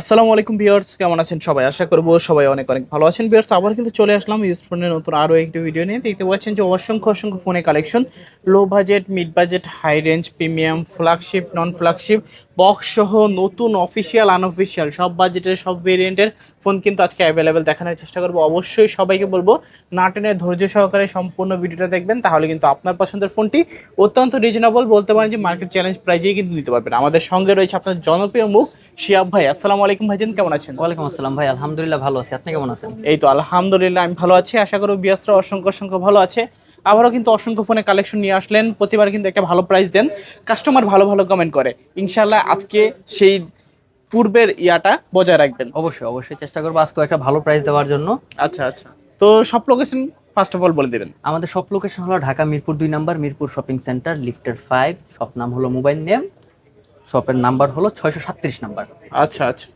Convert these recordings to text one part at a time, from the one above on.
আসসালামু আলাইকুম ভিউয়ার্স, কেমন আছেন সবাই? আশা করব সবাই অনেক অনেক ভালো আছেন। ভিউয়ার্স, আবার কিন্তু চলে আসলাম ইউজ ফোনের নতুন আরও একটি ভিডিও নিয়ে। দেখতে পাচ্ছেন যে অসংখ্য অসংখ্য ফোনের collection low budget mid budget high range premium flagship non flagship box সহ নতুন অফিসিয়াল আনঅফিসিয়াল সব বাজেটের সব ভেরিয়েন্টের ফোন কিন্তু আজকে অ্যাভেলেবেল দেখানোর চেষ্টা করব। অবশ্যই সবাইকে বলব না টেনে ধৈর্য সহকারে সম্পূর্ণ ভিডিওটা দেখবেন তাহলে কিন্তু আপনার পছন্দের ফোনটি অত্যন্ত রিজনেবল বলতে পারেন যে মার্কেট চ্যালেঞ্জ প্রাইজেই কিন্তু নিতে পারবেন। আমাদের সঙ্গে রয়েছে আপনার জনপ্রিয় মুখ শিয়াব ভাই। আসসালামু আলাইকুম ভাইজান কেমন আছেন? ওয়ালাইকুম আসসালাম ভাই আলহামদুলিল্লাহ ভালো আছি। আপনি কেমন আছেন? এই তো আলহামদুলিল্লাহ আমি ভালো আছি। আশা করব বিয়াসরা অসংখ্য অসংখ্য ভালো আছে। আবারও কিন্তু অসংখ্য ফোনে কালেকশন নিয়ে আসলেন। প্রতিবার কিন্তু একটা ভালো প্রাইস দেন। কাস্টমার ভালো ভালো কমেন্ট করে। ইনশাল্লাহ আজকে সেই পূর্বের ইয়াটা বজায় রাখবেন। অবশ্যই অবশ্যই চেষ্টা করব আজকে একটা ভালো প্রাইস দেওয়ার জন্য। আচ্ছা আচ্ছা। তো সব লোকেশন ফার্স্ট অফ অল বলে দেবেন। আমাদের সব লোকেশন হলো ঢাকা মিরপুর দুই নাম্বার মিরপুর শপিং সেন্টার লিফটের ফাইভ শপ নাম হলো মোবাইল নেম শপের নাম্বার হলো ছয়শো সাতত্রিশ নাম্বার। আচ্ছা আচ্ছা।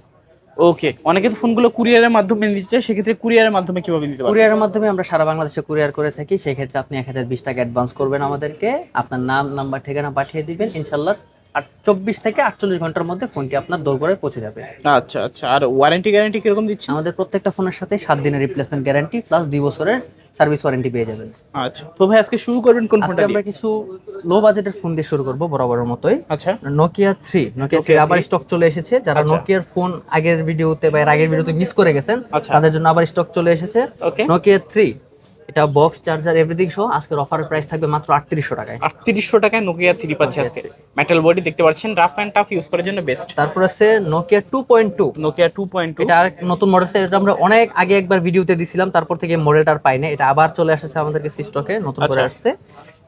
ওকে অনেকে তো ফোনগুলো কুরিয়ারের মাধ্যমে দিচ্ছে সেক্ষেত্রে কুরিয়ারের মাধ্যমে কীভাবে নিতে পারবেন কুরিয়ারের মাধ্যমে আমরা সারা বাংলাদেশে কুরিয়ার করে থাকি সেক্ষেত্রে আপনি এক হাজার বিশ টাকা অ্যাডভান্স করবেন আমাদেরকে। আপনার নাম নাম্বার ঠিকানা পাঠিয়ে দিবেন ইনশাল্লাহ আর চব্বিশ থেকে আটচল্লিশ ঘণ্টার মধ্যে ফোনটি আপনার দৌড় করে পৌঁছে যাবে। আচ্ছা আচ্ছা। আর ওয়ারেন্টি গ্যারান্টি কীরকম দিচ্ছে আমাদের প্রত্যেকটা ফোনের সাথে সাত দিনের রিপ্লেসমেন্ট গ্যারান্টি প্লাস দুই বছরের সার্ভিস ওয়ারেন্টি পেয়ে যাবেন। আচ্ছা। তো ভাই আজকে শুরু করবেন কোন ফোনটা আমরা কিছু লো বাজেটের ফোন দিয়ে শুরু করব বরাবরের মতোই। আচ্ছা। নোকিয়া 3 নোকিয়া 3 আবার স্টক চলে এসেছে। যারা আচ্ছা। নোকিয়ার ফোন আগের ভিডিওতে বা এর আগের ভিডিওতে মিস করে গেছেন আচ্ছা। তাদের জন্য আবার স্টক চলে এসেছে। নোকিয়া থ্রি এটা বক্স চার্জার এভরিথিং সহ আজকের অফারের প্রাইস থাকবে মাত্র আটত্রিশশো টাকায়। আটত্রিশশো টাকায় নোকিয়া থ্রি পাচ্ছে আজকে। মেটাল বডি দেখতে পাচ্ছেন রাফ অ্যান্ড টাফ ইউজ করার জন্য বেস্ট তারপর আছে Nokia two point two Nokia two point two এটা নতুন মডেল এটা আমরা অনেক আগে একবার ভিডিওতে দিছিলাম তারপর থেকে মডেলটা আর পাই না এটা আবার চলে আসছে আমাদের কাছে স্টকে নতুন করে আচ্ছা। আসছে।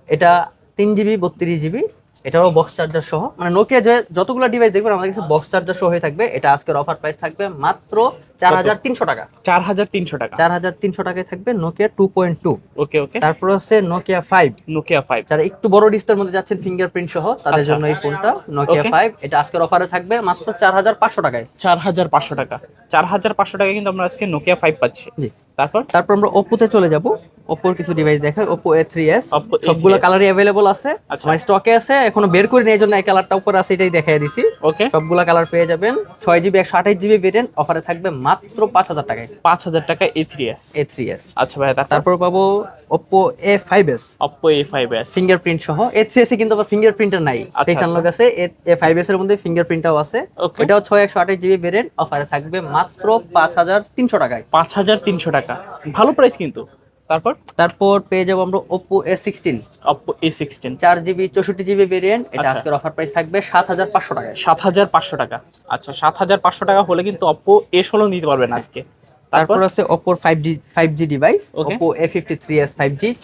এটা তিন জিবি বত্রিশ জিবি এটাও বক্স চার্জার সহ। মানে নোকিয়া যে যতগুলো ডিভাইস দেখবেন আমাদের কাছে বক্স চার্জার সহ হয়ে থাকবে। এটা আজকের অফার প্রাইস থাকবে মাত্র চার হাজার তিনশো টাকা। চার হাজার তিনশো টাকা। চার হাজার তিনশো টাকায় থাকবে Nokia two point two okay okay. তারপর হচ্ছে নোকিয়া ফাইভ নোকিয়া ফাইভ যারা একটু বড় ডিসপ্লের মধ্যে যাচ্ছেন ফিঙ্গারপ্রিন্ট সহ তাদের আচ্ছা। জন্য এই ফোনটা নোকিয়া. ফাইভ এটা আজকের অফারে থাকবে মাত্র চার হাজার পাঁচশো টাকায়। চার হাজার পাঁচশো টাকা। চার হাজার পাঁচশো টাকা কিন্তু আমরা আজকে নোকিয়া ফাইভ পাচ্ছি। জি। তারপর? তারপর আমরা ওপোতে চলে যাব। ওপ্পোর কিছু ডিভাইস দেখাই ওপ্পো এ থ্রি এস সবগুলো কালারই অ্যাভেলেবল আছে। আচ্ছা। আমার স্টকে আছে এখনও বের করে নেই জন্য এই কালারটা উপরে আছে এটাই দেখাই দিছি। ওকে সবগুলা কালার পেয়ে যাবেন। ছয় জিবি একশো আঠাশ জিবি ভেরিয়েন্ট অফারে থাকবে মাত্র পাঁচ হাজার টাকায়। পাঁচ হাজার টাকা A three S A three S আচ্ছা ভাই তারপর? পাবো Oppo A five S Oppo A five S fingerprint সহ। এ থ্রি এস এ কিন্তু আবার ফিঙ্গারপ্রিন্টার নাই। আচ্ছা, তেইশ আনলক আছে এ ফাইভ এস এর মধ্যে ফিঙ্গারপ্রিন্টটাও আছে. ওটাও ছয় একশো আঠাশ জিবি ভেরিয়েন্ট অফারে থাকবে মাত্র পাঁচ হাজার তিনশো টাকায়। পাঁচ হাজার তিনশো টাকা। ভালো প্রাইস কিন্তু। তারপর? তারপর পেয়ে যাব আমরা এ সিক্সটিন চার জিবি চৌষট্টি জিবি ভেরিয়েন্ট এটা আচ্ছা। আজকের অফার প্রাইস থাকবে সাত হাজার পাঁচশো টাকায়। সাত হাজার পাঁচশো টাকা। আচ্ছা সাত হাজার পাঁচশো টাকা হলে কিন্তু অপ্পো এ ষোলো নিতে পারবেন আজকে। তারপর আছে জি ফাইভ জি ডিভাইস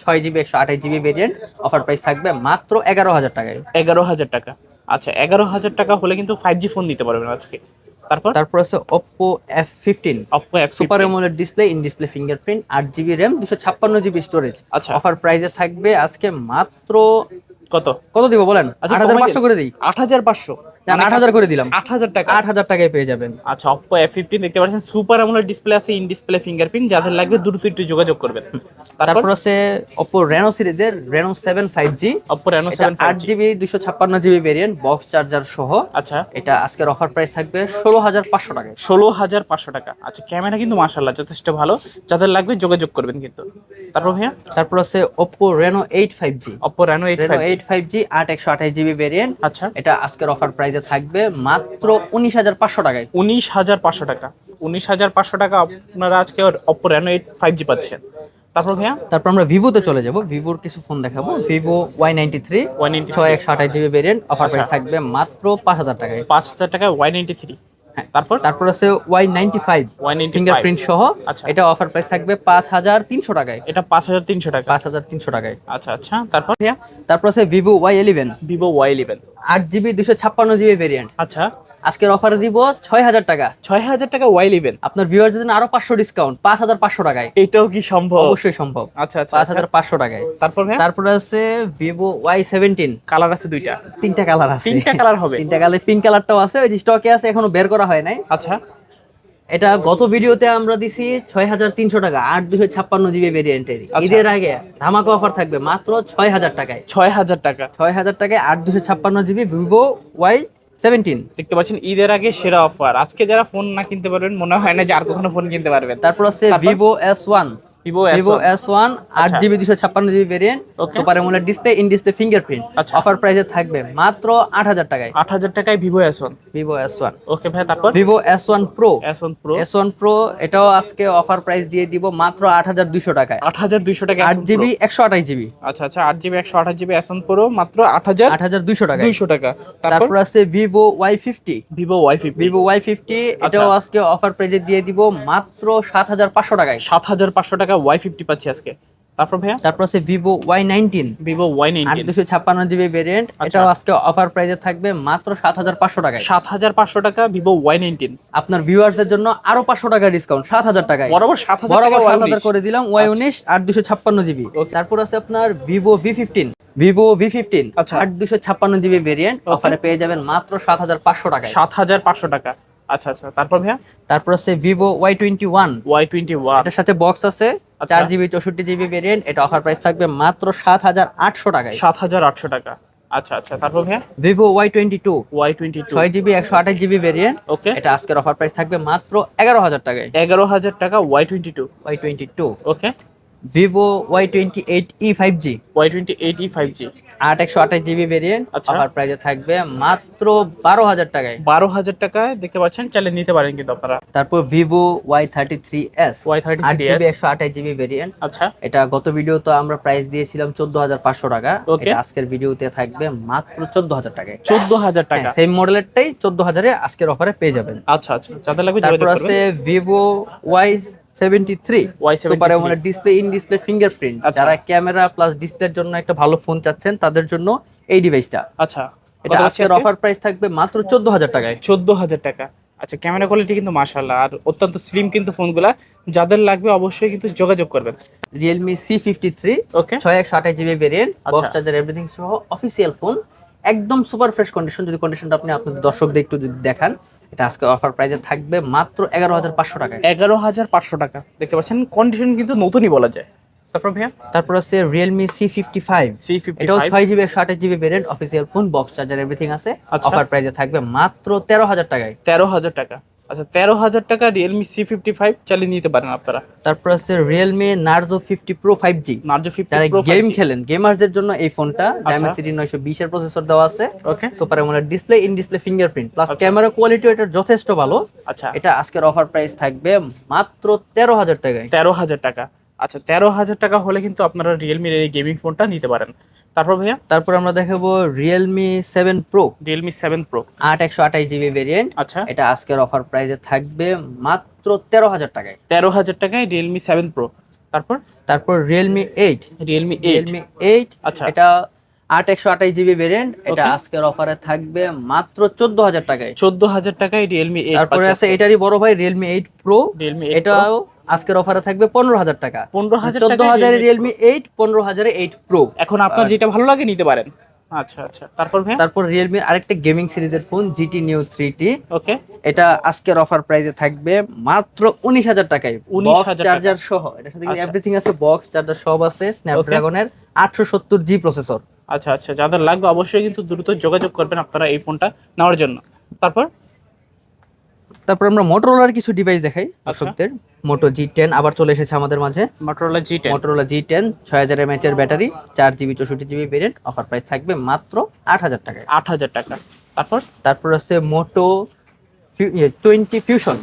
ছয় জিবি একশো আঠাশ জিবি ভেরিয়েন্ট অফার প্রাইস থাকবে মাত্র এগারো হাজার টাকায়। এগারো হাজার টাকা। আচ্ছা এগারো হাজার টাকা হলে কিন্তু ফাইভ জি ফোন নিতে পারবেন আজকে। তারপর? তারপর আছে Oppo F fifteen Oppo F super AMOLED display in display fingerprint আট জিবি র্যাম দুশো ছাপ্পান্ন জিবি স্টোরেজ আচ্ছা। অফার প্রাইসে থাকবে আজকে মাত্র কত? কত দিব বলেন? আচ্ছা, আট হাজার পাঁচশো। করে দিই। আট হাজার পাঁচশো। আট হাজার করে দিলাম। আট হাজার টাকা। আট হাজার টাকায় পেয়ে যাবেন। আচ্ছা অপ্পো এফ ফিফটিন দেখতে পাচ্ছেন সুপার আমোলেড ডিসপ্লে আছে ইন ডিসপ্লে ফিঙ্গারপ্রিন্ট যাদের লাগবে দ্রুত একটু যোগাযোগ করবেন। তারপর? তারপর আছে ওপ্পো রেনো সিরিজের Reno seven five G Oppo Reno seven আট জিবি দুশো ছাপ্পান্ন জিবি ভেরিয়েন্ট বক্স চার্জার সহ। আচ্ছা। এটা আজকের অফার প্রাইস থাকবে ষোলো হাজার পাঁচশো টাকায়। ষোলো হাজার পাঁচশো টাকা। আচ্ছা ক্যামেরা কিন্তু মাশাল্লাহ যথেষ্ট ভালো। যাদের লাগবে যোগাযোগ করবেন কিন্তু। তারপর ভাইয়া? তারপর আছে Oppo Reno eight five G Oppo Reno eight Reno eight five G আট একশো আঠাশ জিবি ভেরিয়েন্ট আচ্ছা। এটা আজকের অফার প্রাইসে থাকবে মাত্র উনিশ হাজার পাঁচশো টাকায়। উনিশ হাজার পাঁচশো টাকা। উনিশ হাজার পাঁচশো টাকা আপনারা আজকে Oppo Reno eight five G পাচ্ছেন। তারপর ভাইয়া? তারপর আমরা ভিভোতে চলে যাব। ভিভোর কিছু ফোন দেখাবো। Vivo Y ninety three Y93 ছয় একশো আঠাশ জিবি ভেরিয়েন্ট অফার। প্রাইস থাকবে মাত্র পাঁচ হাজার টাকায়। পাঁচ হাজার টাকায় ওয়াই নাইনটি থ্রি। তারপর? তারপর আছে ওয়াই নাইনটি ফাইভ ফিঙ্গারপ্রিন্ট সহ। আচ্ছা। এটা অফার প্রাইস থাকবে পাঁচ হাজার তিনশো টাকায়। এটা পাঁচ হাজার তিনশো টাকা। পাঁচ হাজার তিনশো টাকায়। আচ্ছা আচ্ছা। তারপর? তারপর আছে Vivo Y eleven Vivo Y eleven আট জিবি দুশো ছাপ্পান্ন জিবি ভেরিয়েন্ট আচ্ছা। আজকের অফারে দিব ছয় হাজার টাকা। ছয় হাজার টাকা ওয়াই ইলেভেন আপনার ভিউয়ার জন্য আরও পাঁচশো ডিসকাউন্ট পাঁচ হাজার পাঁচশো টাকায়। এটাও কি সম্ভব? অবশ্যই সম্ভব। আচ্ছা আচ্ছা পাঁচ আচ্ছা। হাজার পাঁচশো টাকায়। তারপর তারপরে আছে ভিভো ওয়াই সেভেন্টিন কালার আছে দুইটা। তিনটা কালার আছে। তিনটা কালার হবে। তিনটা কালার পিঙ্ক কালারটাও আছে ওই যে স্টকে আছে এখনও বের করা হয় নাই। আচ্ছা। এটা গত ভিডিওতে আমরা দিছি ছয় হাজার তিনশো টাকা আট দুশো ছাপ্পান্ন জিবি ভেরিয়েন্টের আচ্ছা। ঈদের আগে ধামাকা অফার থাকবে মাত্র ছয় হাজার টাকায়। ছয় হাজার টাকা। ছয় হাজার টাকায় আট দুশো ছাপ্পান্ন জিবি ভিভো ওয়াই সেভেন্টিন দেখতে পাচ্ছেন ঈদের আগে সেরা অফার আজকে যারা ফোন না কিনতে পারবেন মনে হয় না যে আর কখনো ফোন কিনতে পারবেন। তারপর আছে? Vivo S one Vivo Vivo S one আট আচ্ছা। জিবি দুশো ছাপ্পান্ন GB variant super AMOLED display in display fingerprint আচ্ছা। অফার প্রাইসে থাকবে মাত্র আট হাজার টাকায়। আট হাজার টাকায় Vivo S one Vivo S one okay ভাই তারপর? Vivo S one Pro S one Pro S one Pro এটাও আজকে অফার প্রাইস দিয়ে দিব মাত্র আট হাজার দুইশো টাকায়। আট হাজার দুইশো টাকা আট জিবি একশো আঠাশ জিবি। আচ্ছা আচ্ছা আট জিবি একশো আঠাশ জিবি এস ওয়ান প্রো মাত্র আট হাজার আট হাজার দুইশো টাকায়। দুইশো টাকা। তারপর? আছে Vivo Y fifty Vivo Y fifty Vivo Y fifty এটাও আজকে অফার প্রাইজে দিয়ে দিব মাত্র সাত হাজার পাঁচশো টাকায়। সাত হাজার পাঁচশো টাকা ওয়াই ফিফটি পাচ্ছি আজকে। তারপর ভাইয়া? তারপর আছে Vivo Y nineteen Vivo Y nineteen দুশো ছাপ্পান্ন জিবি ভেরিয়েন্ট আচ্ছা। এটাও আজকে অফার প্রাইজে থাকবে মাত্র সাত হাজার পাঁচশো টাকায়। সাত হাজার পাঁচশো টাকা ভিভো ওয়াই নাইনটিন আপনার ভিউয়ার্সদের জন্য আরও পাঁচশো টাকা ডিসকাউন্ট সাত হাজার টাকায়। বরাবর সাত হাজার বরাবর সাত হাজার করে দিলাম ওয়াই উনিশ আট দুশো ছাপ্পান্ন জিবি তারপর আছে আপনার Vivo V fifteen Vivo V fifteen আচ্ছা। আট দুশো ছাপ্পান্ন জিবি ভেরিয়েন্ট অফারে পেয়ে যাবেন মাত্র সাত হাজার পাঁচশো টাকায়। সাত হাজার পাঁচশো টাকা। আচ্ছা আচ্ছা। তারপর ভাইয়া? তারপর আছে Vivo Y twenty one Y twenty one এটার সাথে বক্স আছে। আচ্ছা। চার জিবি চৌষট্টি জিবি ভেরিয়েন্ট এটা অফার প্রাইস থাকবে মাত্র সাত হাজার আটশো টাকায়। সাত হাজার আটশো টাকা। আচ্ছা আচ্ছা তারপর ভাইয়া? Vivo Y twenty two. Y twenty two. ছয় জিবি একশো আঠাশ জিবি ভেরিয়েন্ট ওকে এটা আজকের অফার প্রাইস থাকবে মাত্র এগারো হাজার টাকায়। এগারো হাজার টাকা Y twenty two. Y twenty two. Okay Vivo Y twenty eight E five G Y twenty eight E five G আট একশো আঠাশ জিবি ভেরিয়েন্ট। অফার প্রাইসে থাকবে মাত্র বারো হাজার টাকায়। বারো হাজার টাকায় দেখতে পাচ্ছেন চাইলে নিতে পারেন কিন্তু আপনারা। তারপর Vivo Y thirty three S Y thirty আট জিবি একশো আঠাশ জিবি ভেরিয়েন্ট আচ্ছা। এটা গত ভিডিওতে আমরা প্রাইস দিয়েছিলাম চোদ্দ হাজার পাঁচশো টাকা. এটা আজকের ভিডিওতে থাকবে মাত্র চোদ্দ হাজার টাকায়। চোদ্দ হাজার টাকা। সেম মডেলেরটাই চোদ্দ হাজারে আজকের অফারে পেয়ে যাবেন। আচ্ছা আচ্ছা। যাদের লাগবে তারপর আছে Vivo Y seventy three Y73 super AMOLED display in display fingerprint. যারা ক্যামেরা প্লাস ডিসপ্লের জন্য একটা ভালো ফোন চাচ্ছেন তাদের জন্য এই ডিভাইসটা আচ্ছা এটা আজকের অফার প্রাইস থাকবে মাত্র চোদ্দ হাজার টাকায়। চোদ্দ হাজার টাকা। আচ্ছা ক্যামেরা কোয়ালিটি কিন্তু মাশাআল্লাহ আর অত্যন্ত স্লিম কিন্তু ফোনগুলা যাদের লাগবে অবশ্যই কিন্তু যোগাযোগ করবেন। Realme C fifty three okay আঠাশ GB variant. Box charger everything সহ ফোন একদম সুপার ফ্রেশ কন্ডিশন যদি কন্ডিশনটা আপনি আপনাদের দর্শকদের একটু যদি দেখান এটা আজকে অফার প্রাইসে থাকবে মাত্র এগারো হাজার পাঁচশো টাকা। এগারো হাজার পাঁচশো টাকা। দেখতে পাচ্ছেন কন্ডিশন কিন্তু নতুনই বলা যায়। তারপর ভাইয়া? তারপর আছে Realme C fifty five C fifty এটাও ছয় জিবি একশো আঠাশ GB variant official phone box charger everything আছে। আচ্ছা। অফার প্রাইসে থাকবে মাত্র তেরো হাজার টাকায়। তেরো হাজার টাকা। আচ্ছা তেরো হাজার টাকা রিয়েলমি সি ফিফটি ফাইভ চালিয়ে নিতে পারেন আপনারা। তারপর আছে Realme Narzo fifty Pro five G Narzo fifty যারা গেম খেলেন গেমারদের জন্য এই ফোনটা আচ্ছা। ডায়মেন্সিটি নয়শো বিশের প্রসেসর দেওয়া আছে। Okay super AMOLED display in display fingerprint plus আচ্ছা। ক্যামেরা কোয়ালিটি এটার যথেষ্ট ভালো। আচ্ছা। এটা আজকের অফার প্রাইস থাকবে মাত্র তেরো হাজার টাকায়। তেরো হাজার টাকা। আচ্ছা তেরো হাজার টাকা হলে কিন্তু আপনারা রিয়েলমির এই গেমিং ফোনটা নিতে পারেন। তারপর ভাইয়া? তারপর আমরা দেখাবো Realme seven Pro Realme seven Pro আট একশো আঠাশ জিবি ভেরিয়েন্ট আচ্ছা। এটা আজকের অফার প্রাইসে থাকবে মাত্র তেরো হাজার টাকায়। তেরো হাজার টাকায় রিয়েলমি সেভেন প্রো তারপর? তারপর Realme eight Realme eight Realme eight আচ্ছা। এটা আট একশো আঠাশ জিবি ভেরিয়েন্ট এটা আজকের অফারে থাকবে মাত্র চোদ্দ হাজার টাকায়। চোদ্দ হাজার টাকায় রিয়েলমি তারপরে আছে এটারই বড় ভাই রিয়েলমি এইট প্রো রিয়েলমি এটাও আজকের অফারে থাকবে পনেরো হাজার টাকা। পনেরো হাজার চোদ্দ হাজারে রিয়েলমি এইট পনেরো হাজারে এইট প্রো এখন আপনার যেটা ভালো লাগে নিতে পারেন। আচ্ছা আচ্ছা। তারপর তারপর রিয়েলমির আরেকটা গেমিং সিরিজের phone GT Neo three T okay এটা আজকের অফার প্রাইসে থাকবে মাত্র উনিশ হাজার টাকায়। 19,000 বক্স চার্জার সহ এটার সাথে আচ্ছা। এভরিথিং আছে? বক্স চার্জার সব আছে স্ন্যাপড্রাগনের আটশো সত্তর জি প্রসেসর আচ্ছা আচ্ছা। যাদের লাগবে অবশ্যই কিন্তু দ্রুত যোগাযোগ করবেন আপনারা এই ফোনটা নেওয়ার জন্য। তারপর? তারপর আমরা মোটরোলার কিছু ডিভাইস দেখাই আচ্ছা। দর্শকদের। মোটো জি টেন আবার চলে এসেছে আমাদের মাঝে। Motorola G ten Motorola G ten ছয় হাজার এমএচ এর ব্যাটারি চার জিবি চৌষট্টি জিবি ভেরিয়েন্ট অফার প্রাইস থাকবে মাত্র আট হাজার টাকায়। আট হাজার টাকা। তারপর? তারপর আছে Moto twenty fusion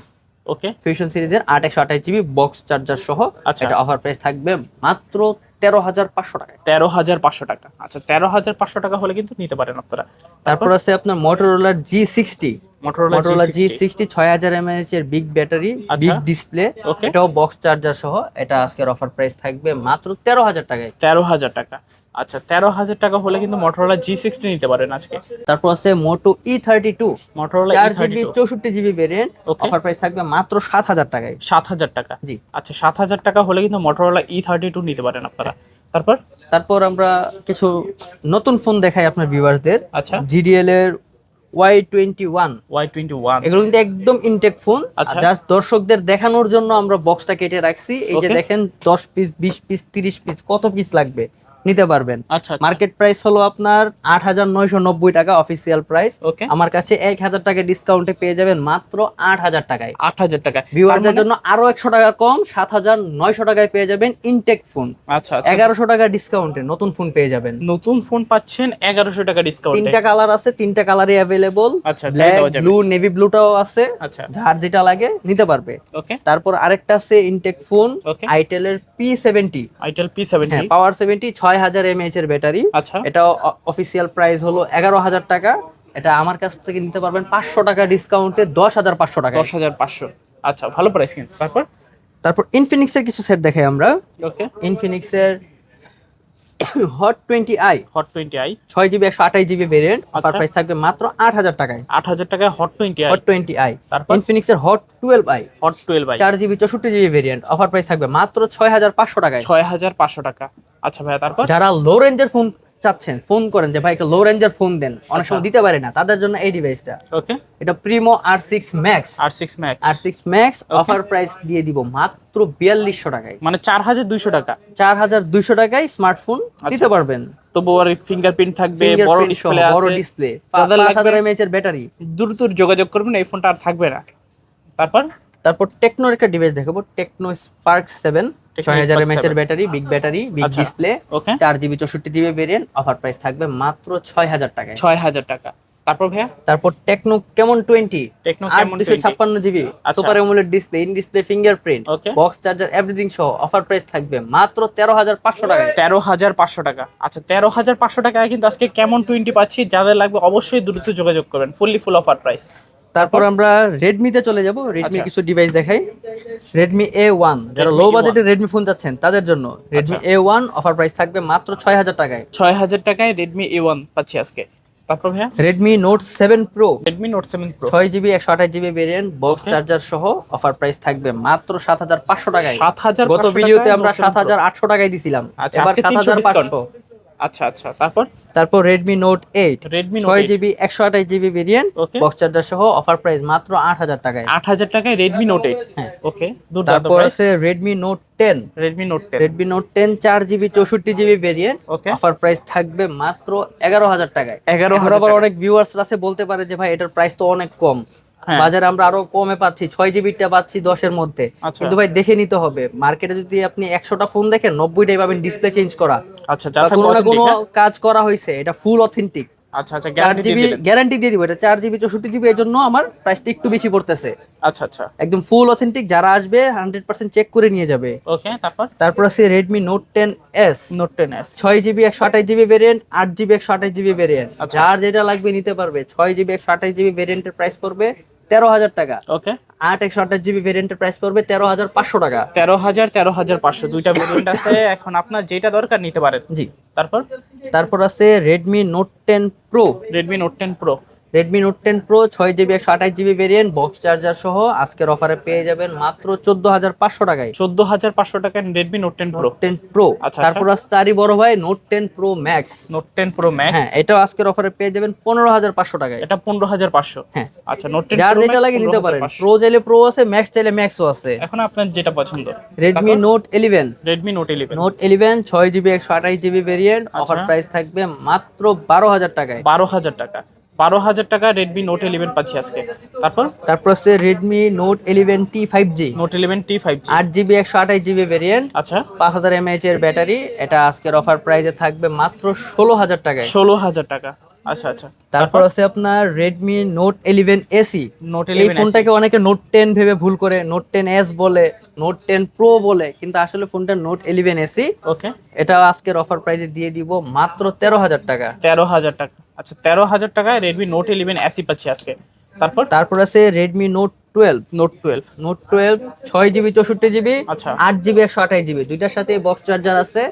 okay fusion সিরিজের আট একশো আঠাশ জিবি বক্স চার্জার সহ আচ্ছা। এটা অফার প্রাইস থাকবে মাত্র তেরো হাজার পাঁচশো টাকা তেরো হাজার পাঁচশো টাকা। আচ্ছা তেরো হাজার পাঁচশো টাকা হলে কিন্তু নিতে পারেন আপনারা। তারপর আছে আপনার মোটরোলার G sixty Motorola G sixty ছয় হাজার এমএএচ এর বিগ ব্যাটারি। Big display. এটাও বক্স চার্জার সহ এটা আজকের অফার প্রাইস থাকবে মাত্র তেরো হাজার টাকায়। তেরো হাজার টাকা। আচ্ছা তেরো হাজার টাকা হলে কিন্তু মোটরোলা জি সিক্সটি নিতে পারেন আজকে। তারপর আছে Moto E thirty two Motorola চার জিবি চৌষট্টি জিবি ভেরিয়েন্ট. অফার প্রাইস থাকবে মাত্র সাত হাজার টাকায়। সাত হাজার টাকা। জি। আচ্ছা সাত হাজার টাকা হলে কিন্তু মোটরোলা ই থার্টি টু নিতে পারেন আপনারা। তারপর? তারপর আমরা কিছু নতুন ফোন দেখাই আপনার ভিউয়ার্সদের আচ্ছা। জিডিএল এর Y twenty one Y twenty one এগুলো কিন্তু একদম ইনটেক ফোন আচ্ছা। জাস্ট দর্শকদের দেখানোর জন্য আমরা বক্সটা কেটে রাখছি। এই যে দেখেন দশ পিস বিশ পিস তিরিশ পিস কত পিস লাগবে? নিতে পারবেন। আচ্ছা মার্কেট প্রাইস হলো আপনার আট হাজার নয়শো নব্বই টাকা অফিসিয়াল প্রাইস ওকে আমার কাছে এক হাজার টাকা ডিসকাউন্টে পেয়ে যাবেন মাত্র আট হাজার টাকায়। আট হাজার টাকা ভিউয়ারদের মানে- জন্য আরও একশো টাকা কম সাত হাজার নয়শো টাকায় পেয়ে যাবেন ইনটেক ফোন আচ্ছা আচ্ছা। এগারোশো টাকা ডিসকাউন্টে নতুন ফোন পেয়ে যাবেন। নতুন ফোন পাচ্ছেন এগারোশো টাকা ডিসকাউন্ট তিনটা কালার আছে তিনটা কালারই অ্যাভেলেবল আচ্ছা ব্লু নেভি ব্লুটাও আছে। আচ্ছা। যার যেটা লাগে নিতে পারবে। ওকে তারপর আরেকটা আছে ইনটেক phone Okay. আইটেলের P seventy Itel P seventy power seventy ছয় হাজার এমএইচ এর ব্যাটারি আচ্ছা। এটা অফিসিয়াল প্রাইস হলো এগারো হাজার টাকা। এটা আমার কাছ থেকে নিতে পারবেন পাঁচশো টাকা ডিসকাউন্টে দশ হাজার পাঁচশো টাকা দশ হাজার পাঁচশো। আচ্ছা ভালো প্রাইস কিন্তু। তারপর? তারপর ইনফিনিক্সের কিছু সেট দেখাই আমরা। Okay. ইনফিনিক্সের Hot twenty I Hot twenty I ছয় জিবি একশো আঠাশ জিবি ভেরিয়েন্ট অফার। প্রাইস থাকবে মাত্র আট হাজার টাকায়। আট হাজার টাকায় Hot twenty Hot twenty I তারপর? ইনফিনিক্সের Hot twelve I Hot twelve I চার জিবি চৌষট্টি জিবি ভেরিয়েন্ট অফার প্রাইস থাকবে মাত্র ছয় হাজার পাঁচশো টাকায়। ছয় হাজার পাঁচশো টাকা। আচ্ছা ভাইয়া তারপর? যারা লো রেঞ্জের ফোন চাচ্ছেন ফোন করেন যে ভাই একটা লো রেঞ্জের ফোন দেন অনেক আচ্ছা। সময় দিতে পারে না তাদের জন্য এই ডিভাইসটা ওকে এটা Primo R six Max R six Max R six Max offer price দিয়ে দিব মাত্র বিয়াল্লিশশো টাকায়। মানে চার হাজার দুইশো টাকা। চার হাজার দুইশো টাকায় স্মার্টফোন আচ্ছা। দিতে পারবেন। তবু আর ফিঙ্গারপ্রিন্ট থাকবে বড় ডিসপ্লে বড় ডিসপ্লে পাঁচ হাজার এমএইচ এর ব্যাটারি দ্রুত যোগাযোগ করবেন এই ফোনটা আর থাকবে না। তারপর? তারপর টেকনোর একটা ডিভাইস দেখাবো টেকনো স্পার্ক সেভেন ছয় হাজার Spark এমএইচ এর 7 ব্যাটারি বিগ ব্যাটারি বিগ আচ্ছা। ডিসপ্লে চার জিবি চৌষট্টি জিবি ভেরিয়েন্ট অফার প্রাইস থাকবে মাত্র ছয় হাজার টাকায়। ছয় হাজার টাকা। তারপর ভাইয়া? তারপর টেকনো কেমন টোয়েন্টি টেকনো কেমন দুশো ছাপ্পান্ন জিবি আচ্ছা। Super AMOLED display in display fingerprint box charger everything সহ অফার প্রাইস থাকবে মাত্র তেরো হাজার পাঁচশো টাকায় তেরো হাজার পাঁচশো টাকা। আচ্ছা তেরো হাজার পাঁচশো টাকায় কিন্তু আজকে কেমন টোয়েন্টি পাচ্ছি? যাদের লাগবে অবশ্যই দ্রুত যোগাযোগ করবেন। ফুললি ফুল অফার প্রাইস তারপর আমরা রেডমিতে চলে যাব। রেডমি আচ্ছা। কিছু ডিভাইস দেখাই। রেডমি এ ওয়ান যারা লো A1 বাজেটের রেডমি ফোন যাচ্ছেন তাদের জন্য Redmi. A one offer price থাকবে মাত্র ছয় হাজার টাকায়। ছয় হাজার টাকায় রেডমি এ ওয়ান পাচ্ছি আজকে। তারপর ভাইয়া? Redmi Note seven Pro Redmi Note seven Pro ছয় জিবি একশো আঠাশ জিবি ভেরিয়েন্ট বক্স চার্জার সহ অফার প্রাইস থাকবে মাত্র সাত হাজার পাঁচশো টাকায়। সাত হাজার গত ভিডিওতে আমরা সাত হাজার আটশো টাকায় দিছিলাম। আচ্ছা, এবার সাত হাজার পাঁচশো। আচ্ছা আচ্ছা তারপর? তারপর Redmi Note eight Redmi Note ছয় জিবি একশো আঠাশ জিবি ভেরিয়েন্ট বক্স চার্জার সহ অফার প্রাইস মাত্র আট হাজার টাকায়। আট হাজার টাকায় রেডমি নোট এইট হ্যাঁ। ওকে দুর্দান্ত তারপর আছে Redmi Note ten Redmi Note ten Redmi Note ten চার জিবি চৌষট্টি GB variant okay offer price থাকবে মাত্র এগারো হাজার টাকায়। এগারো এখন হাজার আবার অনেক ভিউয়ার্স আছে বলতে পারে যে ভাই এটার প্রাইস তো অনেক কম। হ্যাঁ। বাজারে আমরা আরও কমে পাচ্ছি ছয় জিবিটা পাচ্ছি দশের মধ্যে। আচ্ছা। কিন্তু ভাই দেখে নিতে হবে। মার্কেটে যদি আপনি একশোটা ফোন দেখেন নব্বইটাই পাবেন ডিসপ্লে চেঞ্জ করা। আচ্ছা কোনো না কোনো হ্যাঁ? কাজ করা হয়েছে এটা ফুল অথেন্টিক আচ্ছা আচ্ছা গ্যারান্টি দিয়ে দিবেন। দিব এটা চার জিবি চৌষট্টি জিবি এই জন্য আমার প্রাইসটা একটু বেশি পড়তেছে। আচ্ছা আচ্ছা। একদম ফুল অথেন্টিক যারা আসবে হান্ড্রেড পার্সেন্ট চেক করে নিয়ে যাবে। ওকে তারপর? তারপর আছে Redmi Note ten S Note ten S ছয় জিবি একশো আঠাশ জিবি ভেরিয়েন্ট আট জিবি একশো আঠাশ জিবি ভেরিয়েন্ট আচ্ছা। যার যেটা লাগবে নিতে পারবে। ছয় জিবি একশো আঠাশ জিবি ভেরিয়েন্টের প্রাইস পড়বে। তেরো হাজার টাকা। ওকে। আট একশো আঠাশ জিবি ভেরিয়েন্টের প্রাইস পড়বে তেরো হাজার পাঁচশো টাকা। তেরো হাজার তেরো হাজার পাঁচশো দুইটা ভেরিয়েন্ট আছে। এখন আপনার যেটা দরকার নিতে পারেন। জি। তারপর? তারপর আছে Redmi Note ten Pro Redmi Note ten Pro Redmi Note ten Pro ছয় জিবি একশো আঠাশ জিবি ভেরিয়েন্ট বক্স চার্জার সহ আজকের অফারে পেয়ে যাবেন মাত্র চোদ্দ হাজার পাঁচশো টাকায়। চোদ্দ হাজার পাঁচশো টাকায় Redmi Note ten Pro ten Pro তারপর আছে তারই বড় ভাই Note ten Pro Max Note ten Pro Max হ্যাঁ এটাও আজকের অফারে পেয়ে যাবেন পনেরো হাজার পাঁচশো টাকায়। এটা পনেরো হাজার পাঁচশো। হ্যাঁ। আচ্ছা নোট টেন যার যেটা লাগে নিতে পারেন। প্রো চাইলে প্রো আছে ম্যাক্স চাইলে ম্যাক্সও আছে। এখন আপনার যেটা পছন্দ। Redmi Note eleven Redmi Note eleven Note eleven ছয় জিবি একশো আঠাশ জিবি ভেরিয়েন্ট। অফার প্রাইস থাকবে মাত্র বারো হাজার টাকায়। বারো হাজার টাকা। বারো হাজার টাকা রেডমি নোট ইলেভেন পাচ্ছি আজকে। তারপর? তারপর হচ্ছে Redmi Note eleven T five G Note eleven T five G আট জিবি একশো আঠাশ জিবি ভেরিয়েন্ট আচ্ছা। পাঁচ হাজার এমএইচ এর ব্যাটারি। এটা আজকের অফার প্রাইসে থাকবে মাত্র ষোলো হাজার টাকায়। ষোলো হাজার টাকা। আচ্ছা আচ্ছা। তারপর আছে আপনার Redmi note eleven S note এই ফোনটাকে অনেকে নোট টেন ভেবে ভুল করে নোট টেন এস বলে। নোট টেন প্রো বলে কিন্তু আসলে ফোনটা নোট ইলেভেন এসি ওকে এটা আজকের অফার প্রাইসে দিয়ে দিব মাত্র তেরো হাজার টাকা। তেরো হাজার টাকা। আচ্ছা তেরো হাজার টাকায় রেডমি নোট ইলেভেন এসি পাচ্ছি আজকে। তারপর? তারপর আছে Redmi note twelve note twelve note twelve ছয় জিবি চৌষট্টি জিবি আচ্ছা। আট জিবি একশো আঠাশ জিবি দুইটার সাথে বক্স চার্জার আছে।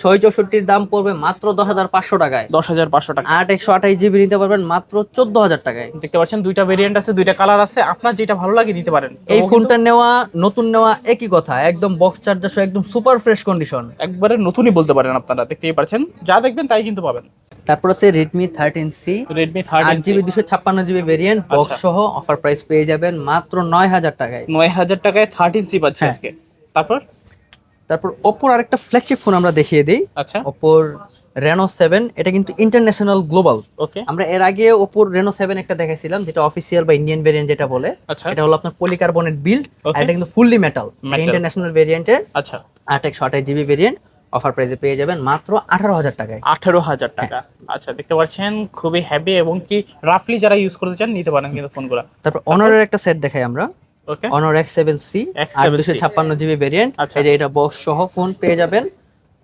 ছয় চৌষট্টির দাম পড়বে মাত্র দশ হাজার পাঁচশো টাকায়। দশ হাজার পাঁচশো টাকা। আট একশো আঠাশ জিবি নিতে পারবেন মাত্র চোদ্দ হাজার টাকায়। দেখতে পাচ্ছেন দুইটা ভেরিয়েন্ট আছে দুইটা কালার আছে। আপনার যেটা ভালো লাগে নিতে পারেন। এই ফোনটা নেওয়া নতুন নেওয়া একই কথা। একদম বক্স চার্জার সহ একদম সুপার ফ্রেশ কন্ডিশন একবারে নতুনই বলতে পারেন আপনারা দেখতেই পাচ্ছেন। যা দেখবেন তাই কিন্তু পাবেন। তারপর আছে Redmi thirteen C Redmi GB দুশো ছাপ্পান্ন জিবি ভেরিয়েন্ট বক্স। সহ অফার প্রাইস পেয়ে যাবেন মাত্র নয় হাজার টাকায়। নয় হাজার টাকায় থার্টিন সি পাচ্ছি হ্যাঁ। আজকে। তারপর? তারপর ওপোর আরেকটা ফ্ল্যাগশিপ ফোন আমরা দেখিয়ে দিই। আচ্ছা। ওপোর রেনো সেভেন এটা কিন্তু ইন্টারন্যাশনাল গ্লোবাল ওকে। আমরা এর আগে ওপোর রেনো সেভেন একটা দেখাইছিলাম যেটা অফিসিয়াল বা ইন্ডিয়ান ভেরিয়েন্ট যেটা বলে। আচ্ছা। এটা হলো আপনার পলিকার্বনেট বিল্ড এটা কিন্তু ফুললি মেটাল. ইন্টারন্যাশনাল ভেরিয়েন্টের আচ্ছা। আট একশো আঠাশ জিবি ভেরিয়েন্ট অফার প্রাইসে পেয়ে যাবেন মাত্র আঠারো হাজার টাকায়। আঠারো হাজার টাকা। আচ্ছা দেখতে পাচ্ছেন খুবই হ্যাভি এবং কি রাফলি যারা ইউজ করতে চান নিতে পারেন কিন্তু ফোনগুলো। তারপর অনারের একটা সেট দেখাই আমরা। Okay Honor X seven C X7C দুশো ছাপ্পান্ন জিবি ভেরিয়েন্ট আচ্ছা। এই যে এটা বক্স সহ ফোন পেয়ে যাবেন।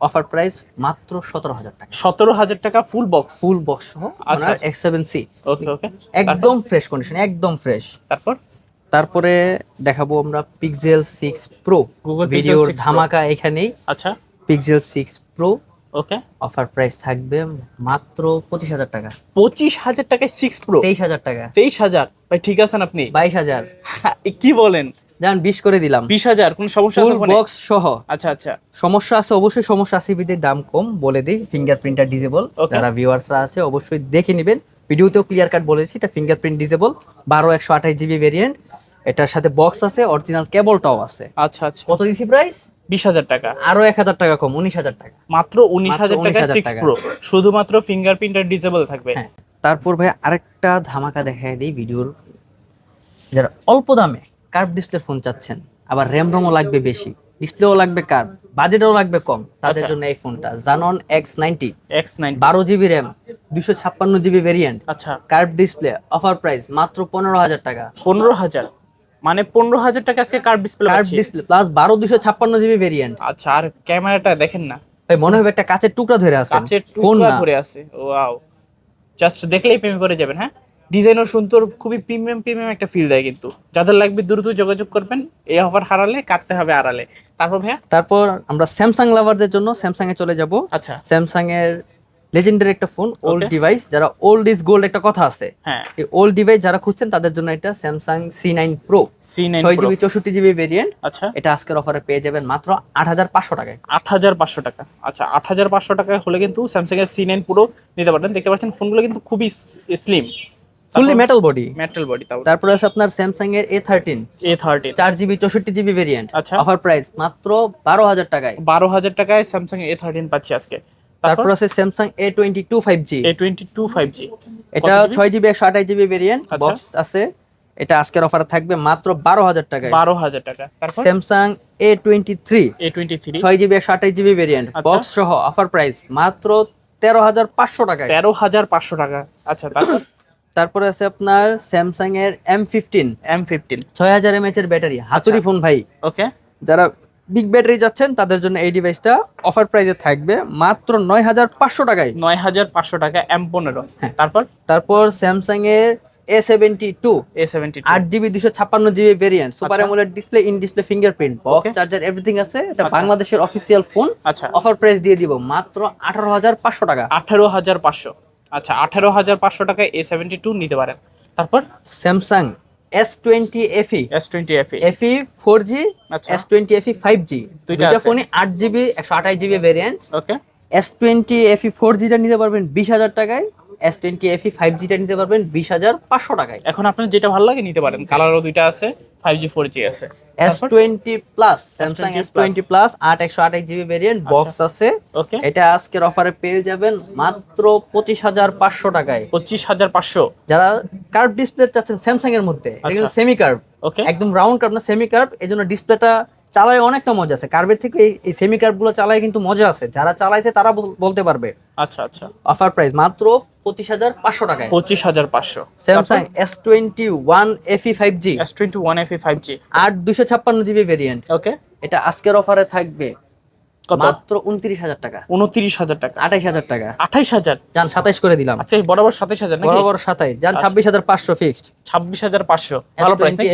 অফার প্রাইস মাত্র সতেরো হাজার টাকা। সতেরো হাজার টাকা ফুল বক্স ফুল বক্স সহ আচ্ছা, Honor. X seven C okay okay একদম ফ্রেশ কন্ডিশন একদম ফ্রেশ তারপর? তারপরে দেখাবো আমরা পিক্সেল সিক্স প্রো ভিডিওর ধামাকা এখানেই। আচ্ছা। Pixel six pro okay offer price থাকবে মাত্র পঁচিশ হাজার টাকা। পঁচিশ হাজার টাকায় সিক্স প্রো তেইশ হাজার টাকা। তেইশ হাজার? ভাই ঠিক আছেন আপনি? বাইশ হাজার। এ কি বলেন? যান বিশ করে দিলাম। বিশ হাজার কোন সমস্যা আছে? বক্স সহ। আচ্ছা আচ্ছা। সমস্যা আছে অবশ্যই সমস্যা আছে বিদের দাম কম বলে দিই ফিঙ্গারপ্রিন্টটা ডিজেবল. যারা ভিউয়ার্সরা আছে অবশ্যই দেখে নেবেন। ভিডিওতেও ক্লিয়ার কাট বলেছি এটা ফিঙ্গারপ্রিন্ট ডিজেবল বারো একশো আঠাশ জিবি ভেরিয়েন্ট এটার সাথে বক্স আছে অরিজিনাল কেবলটাও আছে। আচ্ছা আচ্ছা। কত দিছি প্রাইস বিশ হাজার টাকা। আরও এক হাজার টাকা কম উনিশ হাজার টাকা। মাত্র উনিশ হাজার 19,000 সিক্স টাকা। প্রো শুধুমাত্র ফিঙ্গারপ্রিন্ট আর ডিজেবল থাকবে। হ্যাঁ তারপর ভাই আরেকটা ধামাকা দেখাই দিই ভিডিওর। যারা অল্প দামে কার্ভ ডিসপ্লে ফোন চাচ্ছেন আবার র্যাম রমও লাগবে বেশি ডিসপ্লেও লাগবে কার্ভ বাজেটও লাগবে কম তাদের আচ্ছা। জন্য এই ফোনটা জানন এক্স নাইনটি এক্স নাইন বারো জিবি র্যাম দুশো ছাপ্পান্ন জিবি ভেরিয়েন্ট আচ্ছা। কার্ভ ডিসপ্লে অফার প্রাইস মাত্র পনেরো হাজার টাকা। পনেরো হাজার। মানে পনেরো হাজার টাকা আজকে curved display curve display plus বারো দুশো ছাপ্পান্ন জিবি ভেরিয়েন্ট আচ্ছা আর ক্যামেরাটা দেখেন না। ভাই মনে হবে একটা কাচের টুকরা ধরে আছে। ফোন টুকরা ধরে আছে। ওয়াও। জাস্ট দেখলেই প্রেমে করে যাবেন হ্যাঁ? ডিজাইনও সুন্দর খুবই প্রিমিয়াম প্রিমিয়াম একটা ফিল দেয় কিন্তু। যাদের লাগবে দ্রুত যোগাযোগ করবেন এই অফার হারালে কাটতে হবে আড়ালে। তারপর ভাইয়া? তারপর আমরা স্যামসাং লাভারদের জন্য স্যামসাং এ চলে যাব। আচ্ছা। স্যামসাং এর লেজেন্ডারি একটা ফোন ওল্ড ডিভাইস যারা ওল্ড ইজ গোল্ড একটা কথা আছে। হ্যাঁ। এই ওল্ড ডিভাইস যারা খুঁজছেন তাদের জন্য এটা Samsung C nine pro C nine ছয় জিবি চৌষট্টি জিবি ভেরিয়েন্ট আচ্ছা। এটা আজকের অফারে পেয়ে যাবেন মাত্র আট হাজার পাঁচশো টাকায়। আট হাজার পাঁচশো টাকা। আচ্ছা আট হাজার পাঁচশো টাকা হলে কিন্তু স্যামসাং এর সি নাইন পুরো নিতে পারবেন। দেখতে পাচ্ছেন ফোনগুলো কিন্তু খুবই slim fully metal body metal body তারপরে আছে আপনার স্যামসাং এর এ থার্টিন এ থার্টি চার জিবি চৌষট্টি জিবি ভেরিয়েন্ট আচ্ছা। অফার প্রাইস মাত্র বারো হাজার টাকায়। বারো হাজার টাকায় স্যামসাং এ থার্টিন পাচ্ছি আজকে। তারপর আছে Samsung A twenty two five G A twenty two five G এটা ছয় জিবি একশো আঠাশ জিবি ভেরিয়েন্ট। বক্স আছে। এটা আজকের অফারে থাকবে মাত্র বারো হাজার টাকায়। বারো হাজার টাকা। তারপর? Samsung A twenty three A twenty three ছয় জিবি একশো আঠাশ জিবি ভেরিয়েন্ট। বক্স সহ অফার প্রাইস মাত্র তেরো হাজার পাঁচশো টাকায়। তেরো হাজার পাঁচশো টাকা। আচ্ছা তারপর? তারপরে আছে আপনার স্যামসাং এর এম ফিফটিন এম ফিফটিন ছয় হাজার এমএচ এর ব্যাটারি হাতুড়ি ফোন ভাই। ওকে যারা বিগ ব্যাটারি যাচ্ছেন তাদের জন্য এই ডিভাইসটা অফার প্রাইসে থাকবে মাত্র নয় হাজার পাঁচশো টাকায়। নয় হাজার পাঁচশো টাকা এম পনেরো। হ্যাঁ। তারপর? তারপর স্যামসাং এর A seventy two A seventy আট জিবি দুশো ছাপ্পান্ন GB variant super. AMOLED display in display fingerprint box charger everything আছে। এটা আচ্ছা। বাংলাদেশের অফিসিয়াল ফোন আচ্ছা। অফার প্রাইস দিয়ে দিব মাত্র আঠারো হাজার পাঁচশো টাকা। আঠারো হাজার পাঁচশো। আচ্ছা আঠারো হাজার পাঁচশো টাকায় এ সেভেন্টি টু নিতে পারেন। তারপর? Samsung S twenty FE S twenty F FE four G আচ্ছা। S twenty FE five G দুইটা একশো আঠাশ GB variant okay S twenty FE four জিটা নিতে পারবেন বিশ হাজার টাকায়। এস টোয়েন্টি এফি ফাইভ জিটা নিতে পারবেন বিশ হাজার পাঁচশো টাকায়। এখন আপনার যেটা ভালো লাগে নিতে পারেন। কালারও দুইটা আছে ফাইভ জি ফোর জি আছে। S twenty plus Samsung S twenty plus আট একশো আঠাশ জিবি ভেরিয়েন্ট বক্স আছে। ওকে এটা আজকের অফারে পেয়ে যাবেন মাত্র পঁচিশ হাজার পাঁচশো টাকায়। পঁচিশ হাজার পাঁচশো। যারা কার্ভ ডিসপ্লে চাচ্ছেন স্যামসাং এর মধ্যে আচ্ছা। সেমি কার্ভ ওকে একদম রাউন্ড কার্ভ না সেমি কার্ভ এই জন্য ডিসপ্লেটা চালায় অনেকটা মজা আছে। কার্ভের থেকে এই- সেমি কার্ভগুলো চালায় কিন্তু মজা আছে। যারা চালাইছে তারা বলতে পারবে। আচ্ছা আচ্ছা। অফার প্রাইস মাত্র পঁচিশ হাজার পাঁচশো টাকায়। পঁচিশ হাজার পাঁচশো। Samsung S twenty one FE five G S twenty one F five G আট দুশো ছাপ্পান্ন জিবি ভেরিয়েন্ট ওকে এটা আজকের অফারে থাকবে কত? মাত্র উনত্রিশ হাজার টাকা। উনত্রিশ হাজার টাকা। আঠাইশ হাজার টাকা। আঠাইশ হাজার? যান সাতাইশ করে দিলাম। আচ্ছা বরাবর সাতাইশ হাজার নাকি? বরাবর সাতাইশ। যান আচ্ছা। ছাব্বিশ হাজার পাঁচশো ফিক্সড ছাব্বিশ হাজার পাঁচশো।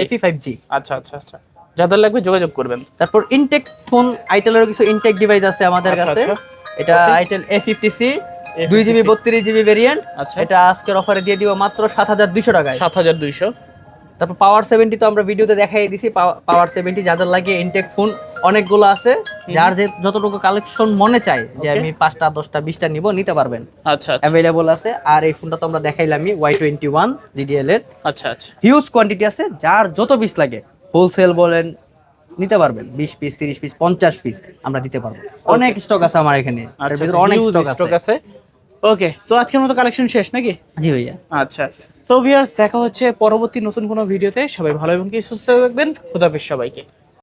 এফি ফাইভ জি আচ্ছা আচ্ছা আচ্ছা। যাদের লাগবে যোগাযোগ করবেন। তারপর ইনটেক ফোন আইটেলেরও কিছু ইনটেক ডিভাইস আছে আমাদের আচ্ছা, কাছে। আচ্ছা। এটা itel A fifty C A50C দুই জিবি বত্রিশ জিবি ভেরিয়েন্ট আচ্ছা। এটা আজকের অফারে দিয়ে দিব মাত্র সাত হাজার দুইশো টাকায়। সাত হাজার দুইশো। তারপর পাওয়ার সেভেন্টি তো আমরা ভিডিওতে দেখাই দিছি। পাওয়ার সেভেন্টি যাদের লাগে ইনটেক ফোন অনেকগুলো আছে। যার যে যতটুকু কালেকশন মনে চায় যে আমি পাঁচটা দশটা বিশটা নিব নিতে পারবেন। আচ্ছা আচ্ছা। অ্যাভেলেবল আছে। আর এই ফোনটা তো আমরা দেখাইলামই ওয়াই টোয়েন্টি ওয়ান জিডিএল এর। আচ্ছা আচ্ছা। হিউজ কোয়ান্টিটি আছে। যার যত পিস লাগে। হোলসেল বলেন নিতে পারবেন। বিশ পিস তিরিশ পিস পঞ্চাশ পিস আমরা দিতে পারব। অনেক স্টক আছে আমার এখানে। আচ্ছা ভিতরে অনেক স্টক আছে। আছে। ওকে তো আজকের মতো কালেকশন শেষ নাকি? জি ভাইয়া। আচ্ছা। তো ভিউয়ার্স দেখা হচ্ছে পরবর্তী নতুন কোনো ভিডিওতে সবাই ভালো এবং কি সুস্থ থাকবেন। খুদাফিজ সবাইকে।